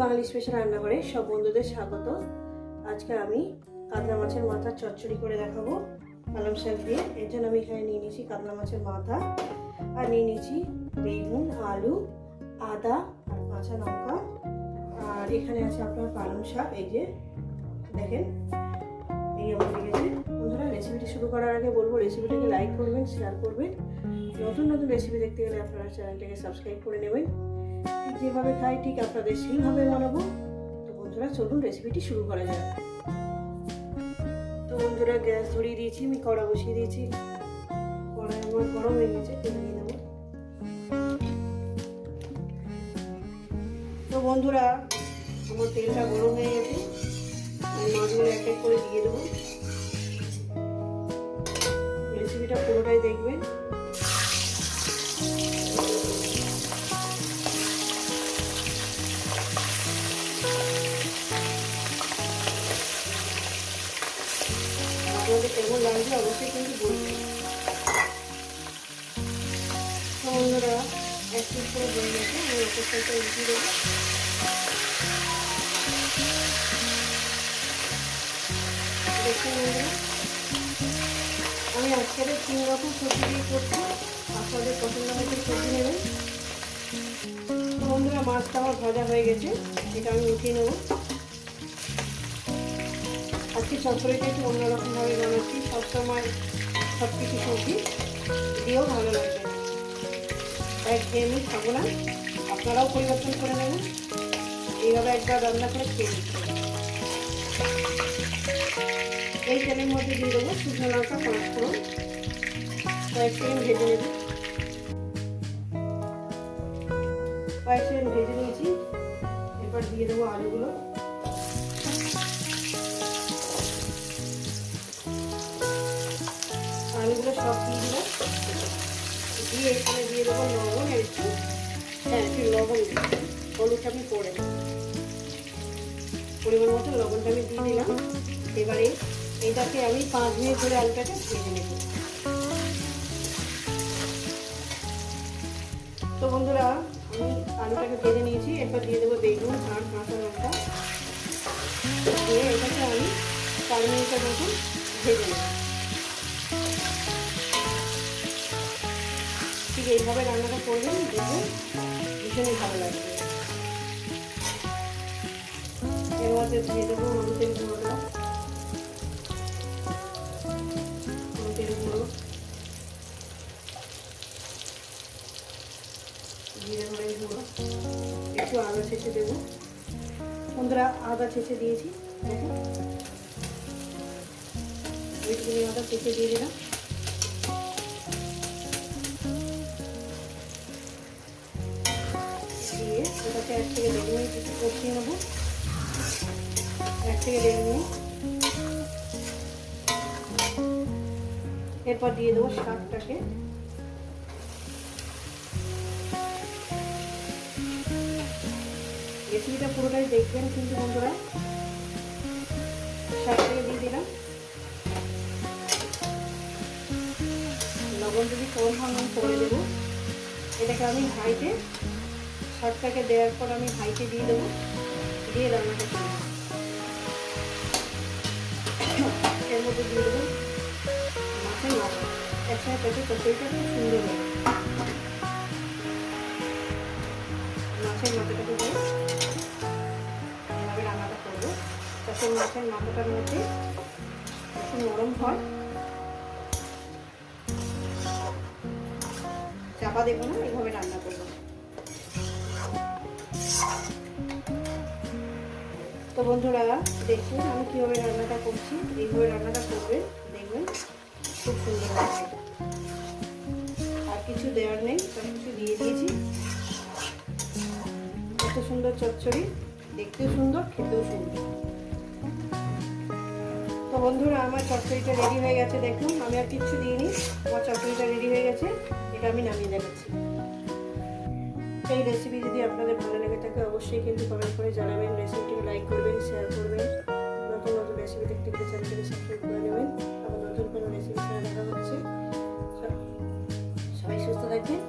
বাঙালি special রান্নাঘরে সব বন্ধুদের স্বাগত। আজকে আমি কাতলা মাছের মাথা চচ্চড়ি করে দেখাবো পালং শাক দিয়ে। এর জন্য আমি এখানে নিয়ে নিয়েছি কাতলা মাছের মাথা আর নিয়ে নিয়েছি বেগুন, আলু, আদা আর কাঁচা লঙ্কা। আর এখানে আছে আপনার পালং শাক, এই যে দেখেন, এই আমার লেগেছে বন্ধুরা রেসিপিটি শুরু করার আগে বলব রেসিপিটাকে লাইক করবেন শেয়ার করবেন। নতুন নতুন রেসিপি দেখতে গেলে আপনারা চ্যানেলটাকে সাবস্ক্রাইব করে নেবেন। যেভাবে খাই, ঠিক আপনাদের সেইভাবে বানাবো। তো বন্ধুরা, চলুন রেসিপিটি শুরু করা যাক। তো বন্ধুরা, গ্যাস ধরিয়ে দিয়েছি, আমি কড়া বসিয়ে দিয়েছি। কড়াই আমার গরম হয়ে গেছে, তেল দিয়ে তো বন্ধুরা, আমার তেলটা গরম হয়ে গেছে। আমি মাছগুলো এক এক করে দিয়ে দেবো। রেসিপিটা পুরোটাই দেখবেন। আপনাদের কেমন লাগবে অবশ্যই কিন্তু বলবেন তো করে হয়ে, আমি ওপর সাইডটা উঠিয়ে দেবো। আমি আজকের তিন রকম সবজি দিয়ে করছি। আপনাদের পছন্দ মতো সবজি নেবেন। বন্ধুরা, মাছটা আমার ভাজা হয়ে গেছে, এটা আমি উঠিয়ে নেব। আজকে চচ্চড়িটা একটু অন্যরকমভাবে বানাচ্ছি সবসময় সব কিছু সবজি দিয়েও ভালো লাগবে একঘেয়েমি খাব না, আপনারাও পরিবর্তন করে নেবেন। এইভাবে একবার রান্না করে খেয়ে এই তেলের মধ্যে দিয়ে দেবো শুকনো লঙ্কা, পাঁচ ফোড়ন, কয়েক ভেজে নেব। দিয়ে এখানে দিয়ে দেবো লবণ আর একটু হ্যাঁ একটু লবণ দিই হলুদটা আমি পরে পরিমাণ মতো লবণটা আমি দিয়ে দিলাম এবারে এটাকে আমি পাঁচ মিনিট ধরে আলুটাকে ভেজে নেব তো বন্ধুরা আমি আলুটাকে ভেজে নিয়েছি এরপর দিয়ে দেবো বেগুন আর কাঁচা লঙ্কা। দিয়ে এটাকে আমি চার মিনিটের মতন ভেজে নেব। ঠিক এইভাবে রান্নাটা করবেন দেখবেন ভীষণই ভালো লাগবে। এর মধ্যে দিয়ে দেবো গুঁড়োটা। গুঁড়ো। একটু আদা ছেঁচে দেবো। বন্ধুরা, আদা ছেঁচে দিয়েছি দেখুন ওইটুকুনি আদা ছেঁচে দিয়ে দিলাম। ওটাকে এক থেকে দেড় মিনিট কষিয়ে নেব। এক থেকে দেড় মিনিট। এরপর দিয়ে দেবো শাকটাকে। রেসিপিটা পুরোটাই দেখবেন কিন্তু বন্ধুরা। শাকটাকে দিয়ে দিলাম। লবণ যদি কম হয়, আমি করে দেবো। এটাকে আমি হাইতে শাকটাকে দেওয়ার পর আমি হাইতে দিয়ে দেবো। দিয়ে রান্নাটা এর মধ্যে দিয়ে দেবো। মাছের মাথা একসাথে পেটে তরকারিটা খুব সুন্দর হবে মাছের মাথাটাকে দিয়ে এভাবে রান্নাটা করব। যাতে মাছের মাথাটার মধ্যে একটু নরম হয়। চাপা দেবো না এইভাবে রান্না করব। তো বন্ধুরা, দেখুন আমি কীভাবে রান্নাটা করছি, এইভাবে রান্নাটা করবেন দেখবেন, খুব সুন্দর লাগবে আর কিছু দেওয়ার নেই, সব কিছু দিয়ে দিয়েছি। এত সুন্দর চচ্চড়ি, দেখতেও সুন্দর, খেতেও সুন্দর। তো বন্ধুরা, আমার চচ্চড়িটা রেডি হয়ে গেছে, দেখুন। আমি আর কিচ্ছু দিইনি, আমার চচ্চড়িটা রেডি হয়ে গেছে, এটা আমি নামিয়ে দেখাচ্ছি। এই রেসিপি যদি আপনাদের ভালো লেগে থাকে, অবশ্যই কিন্তু কমেন্ট করে জানাবেন রেসিপিটি লাইক করবেন শেয়ার করবেন। নতুন নতুন রেসিপি দেখতে গেলে চ্যানেলটিকে সাবস্ক্রাইব করে নেবেন। আবার নতুন কোনো রেসিপি ছাড়া দেখা হচ্ছে। সবাই সুস্থ থাকবেন।